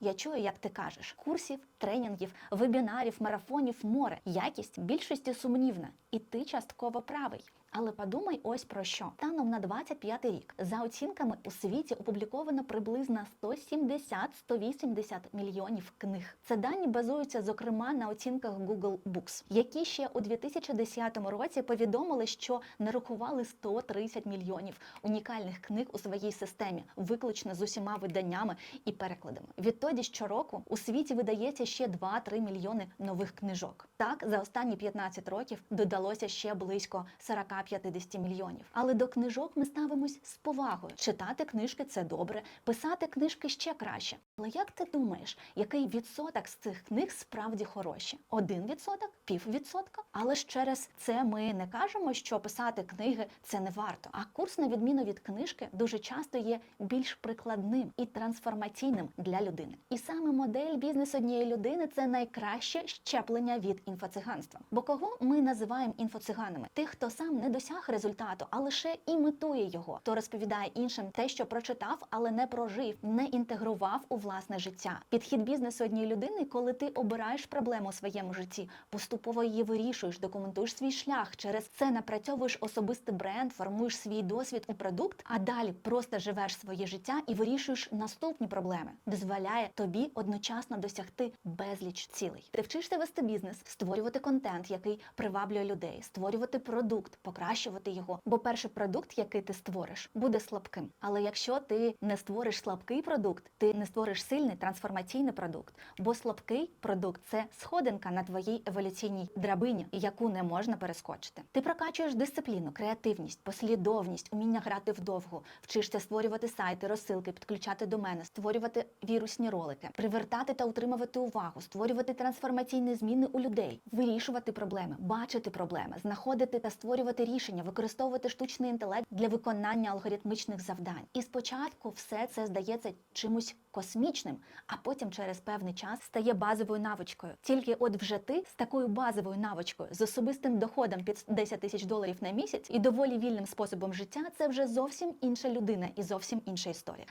Я чую, як ти кажеш: курсів, тренінгів, вебінарів, марафонів, море. Якість більшості сумнівна, і ти частково правий. Але подумай ось про що. Станом на 25 рік за оцінками у світі опубліковано приблизно 170-180 мільйонів книг. Це дані базуються зокрема на оцінках Google Books, які ще у 2010 році повідомили, що нарахували 130 мільйонів унікальних книг у своїй системі, виключно з усіма виданнями і перекладами. Відтоді щороку у світі видається ще 2-3 мільйони нових книжок. Так за останні 15 років додалося ще близько 40-50 мільйонів. Але до книжок ми ставимось з повагою. Читати книжки це добре, писати книжки ще краще. Але як ти думаєш, який відсоток з цих книг справді хороші? Один відсоток, пів відсотка? Але ж через це ми не кажемо, що писати книги це не варто. А курс, на відміну від книжки, дуже часто є більш прикладним і трансформаційним для людини. І саме модель бізнес однієї людини це найкраще щеплення від інфоциганства. Бо кого ми називаємо інфоциганами? Тих, хто сам не досяг результату, а лише імітує його, хто розповідає іншим те, що прочитав, але не прожив, не інтегрував у власне життя. Підхід бізнесу однієї людини, коли ти обираєш проблему у своєму житті, поступово її вирішуєш, документуєш свій шлях, через це напрацьовуєш особистий бренд, формуєш свій досвід у продукт, а далі просто живеш своє життя і вирішуєш наступні проблеми, дозволяє тобі одночасно досягти безліч цілей. Ти вчишся вести бізнес, створювати контент, який приваблює людей, створювати продукт, покращувати його. Бо перший продукт, який ти створиш, буде слабким. Але якщо ти не створиш слабкий продукт, ти не створиш сильний трансформаційний продукт. Бо слабкий продукт це сходинка на твоїй еволюційній драбині, яку не можна перескочити. Ти прокачуєш дисципліну, креативність, послідовність, уміння грати вдовго, вчишся створювати сайти, розсилки, підключати до мене, створювати вірусні ролики, привертати та утримувати увагу, створювати трансформаційні зміни у людей, вирішувати проблеми, бачити проблеми, знаходити та створювати рішення, використовувати штучний інтелект для виконання алгоритмічних завдань. І спочатку все це здається чимось космічним, а потім через певний час стає базовою навичкою. Тільки от вже ти з такою базовою навичкою, з особистим доходом під 10 тисяч доларів на місяць і доволі вільним способом життя, це вже зовсім інша людина і зовсім інша історія.